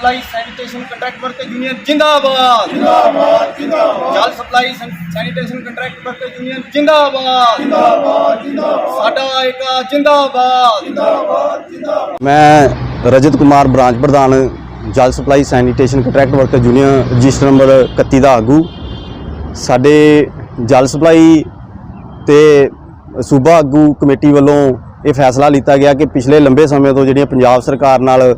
Supply sanitation contract worker union ਜਿੰਦਾਬਾਦ ਜਿੰਦਾਬਾਦ ਜਿੰਦਾਬਾਦ ਜਲ ਸਪਲਾਈ ਸੈਨ- ਸੈਨੀਟੇਸ਼ਨ ਕੰਟਰੈਕਟ ਵਰਕਰ ਯੂਨੀਅਨ ਜਿੰਦਾਬਾਦ ਜਿੰਦਾਬਾਦ ਜਿੰਦਾਬਾਦ ਸਾਡਾ ਏਕਾ ਜਿੰਦਾਬਾਦ ਮੈਂ ਰਜਤ ਕੁਮਾਰ ਬ੍ਰਾਂਚ ਪ੍ਰਧਾਨ ਜਲ supply sanitation contract worker union register number 31 ਦਾ ਆਗੂ। ਸਾਡੇ ਜਲ ਸਪਲਾਈ ਤੇ ਸੂਬਾ ਆਗੂ ਕਮੇਟੀ ਵੱਲੋਂ ਇਹ ਫੈਸਲਾ ਲਿੱਤਾ ਗਿਆ ਕਿ ਪਿਛਲੇ ਲੰਬੇ ਸਮੇਂ ਤੋਂ ਜਿਹੜੀਆਂ ਪੰਜਾਬ ਸਰਕਾਰ ਨਾਲ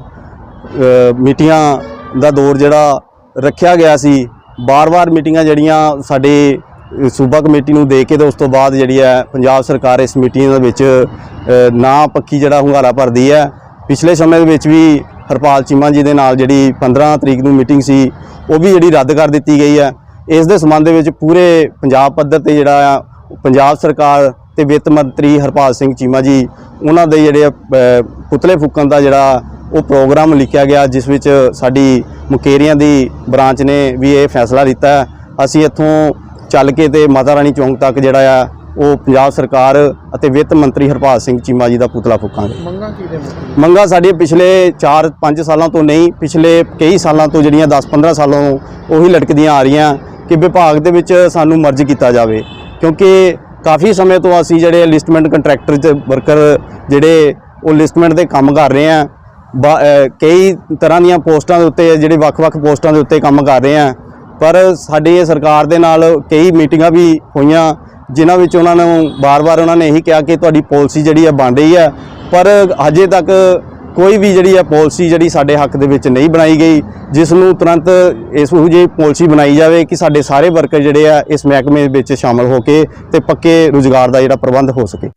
ਮੀਟਿੰਗਾਂ ਦਾ ਦੌਰ ਜਿਹੜਾ ਰੱਖਿਆ ਗਿਆ ਸੀ ਬਾਰ-ਬਾਰ ਮੀਟਿੰਗਾਂ ਜਿਹੜੀਆਂ ਸਾਡੇ ਸੂਬਾ ਕਮੇਟੀ ਨੂੰ ਦੇ ਕੇ ਤੇ ਉਸ ਤੋਂ ਬਾਅਦ ਜਿਹੜੀ ਹੈ ਪੰਜਾਬ ਸਰਕਾਰ ਇਸ ਮੀਟਿੰਗ ਦੇ ਵਿੱਚ ਅ, ਨਾ ਪੱਕੀ ਜਿਹੜਾ ਹੁੰਗਾਰਾ ਭਰਦੀ ਹੈ। ਪਿਛਲੇ ਸਮੇਂ ਦੇ ਵਿੱਚ ਵੀ ਹਰਪਾਲ ਚੀਮਾ ਜੀ ਦੇ ਨਾਲ ਜਿਹੜੀ 15 ਤਰੀਕ ਨੂੰ ਮੀਟਿੰਗ ਸੀ ਉਹ ਵੀ ਜਿਹੜੀ ਰੱਦ ਕਰ ਦਿੱਤੀ ਗਈ ਹੈ। ਇਸ ਦੇ ਸੰਬੰਧ ਦੇ ਵਿੱਚ ਪੂਰੇ ਪੰਜਾਬ ਪੱਧਰ ਤੇ ਜਿਹੜਾ ਆ ਪੰਜਾਬ ਸਰਕਾਰ ਤੇ ਵਿੱਤ ਮੰਤਰੀ ਹਰਪਾਲ ਸਿੰਘ ਚੀਮਾ ਜੀ ਉਹਨਾਂ ਦੇ ਜਿਹੜੇ ਪੁਤਲੇ ਫੂਕਣ ਦਾ ਜਿਹੜਾ ਉਹ ਪ੍ਰੋਗਰਾਮ ਲਿਖਿਆ ਗਿਆ ਜਿਸ ਵਿੱਚ ਸਾਡੀ ਮੁਕੇਰੀਆਂ ਦੀ ਬ੍ਰਾਂਚ ਨੇ ਵੀ ਇਹ ਫੈਸਲਾ ਲਿੱਤਾ। ਅਸੀਂ ਇੱਥੋਂ ਚੱਲ ਕੇ ਤੇ ਮਾਤਾ ਰਾਣੀ ਚੌਂਕ ਤੱਕ ਜਿਹੜਾ ਆ ਉਹ ਪੰਜਾਬ ਸਰਕਾਰ ਅਤੇ ਵਿੱਤ ਮੰਤਰੀ ਹਰਪਾਲ ਸਿੰਘ ਚੀਮਾ ਜੀ ਦਾ ਪੁਤਲਾ ਫੂਕਾਂਗੇ। ਮੰਗਾਂ ਕੀ ਦੇ ਮੰਗਾਂ ਸਾਡੀਆਂ ਪਿਛਲੇ 4-5 ਸਾਲਾਂ ਤੋਂ ਨਹੀਂ ਪਿਛਲੇ ਕਈ ਸਾਲਾਂ ਤੋਂ ਜਿਹੜੀਆਂ 10-15 ਸਾਲਾਂ ਤੋਂ ਉਹੀ ਲਟਕਦੀਆਂ ਆ ਰਹੀਆਂ ਕਿ ਵਿਭਾਗ ਦੇ ਵਿੱਚ ਸਾਨੂੰ ਮਰਜ ਕੀਤਾ ਜਾਵੇ। ਕਿਉਂਕਿ ਕਾਫੀ ਸਮੇਂ ਤੋਂ ਅਸੀਂ ਜਿਹੜੇ ਲਿਸਟਮੈਂਟ ਕੰਟਰੈਕਟਰ ਤੇ ਵਰਕਰ ਜਿਹੜੇ ਉਹ ਲਿਸਟਮੈਂਟ ਦੇ ਕੰਮ ਕਰ ਰਹੇ ਆ ਕਈ ਤਰ੍ਹਾਂ ਦੀਆਂ ਪੋਸਟਾਂ ਦੇ ਉੱਤੇ ਜਿਹੜੇ ਵੱਖ-ਵੱਖ ਪੋਸਟਾਂ ਦੇ ਉੱਤੇ ਕੰਮ ਕਰ ਰਹੇ ਆ। ਪਰ ਸਾਡੀ ਇਹ ਸਰਕਾਰ ਦੇ ਨਾਲ ਕਈ ਮੀਟਿੰਗਾਂ ਵੀ ਹੋਈਆਂ, ਜਿਨ੍ਹਾਂ ਵਿੱਚ ਉਹਨਾਂ ਨੂੰ ਬਾਰ-ਬਾਰ ਉਹਨਾਂ ਨੇ ਇਹੀ ਕਿਹਾ ਕਿ ਤੁਹਾਡੀ ਪਾਲਿਸੀ ਜਿਹੜੀ ਹੈ ਬਣ ਰਹੀ ਹੈ ਪਰ ਹਜੇ ਤੱਕ ਕੋਈ ਵੀ ਜਿਹੜੀ ਹੈ ਪਾਲਿਸੀ ਜਿਹੜੀ ਸਾਡੇ ਹੱਕ ਦੇ ਵਿੱਚ ਨਹੀਂ ਬਣਾਈ ਗਈ, ਜਿਸ ਨੂੰ ਤੁਰੰਤ ਇਸ ਨੂੰ ਜਿਹੀ ਪਾਲਿਸੀ ਬਣਾਈ ਜਾਵੇ ਕਿ ਸਾਡੇ ਸਾਰੇ ਵਰਕਰ ਜਿਹੜੇ ਆ ਇਸ ਮਹਿਕਮੇ ਵਿੱਚ ਸ਼ਾਮਲ ਹੋ ਕੇ ਤੇ ਪੱਕੇ ਰੁਜ਼ਗਾਰ ਦਾ ਜਿਹੜਾ ਪ੍ਰਬੰਧ ਹੋ ਸਕੇ।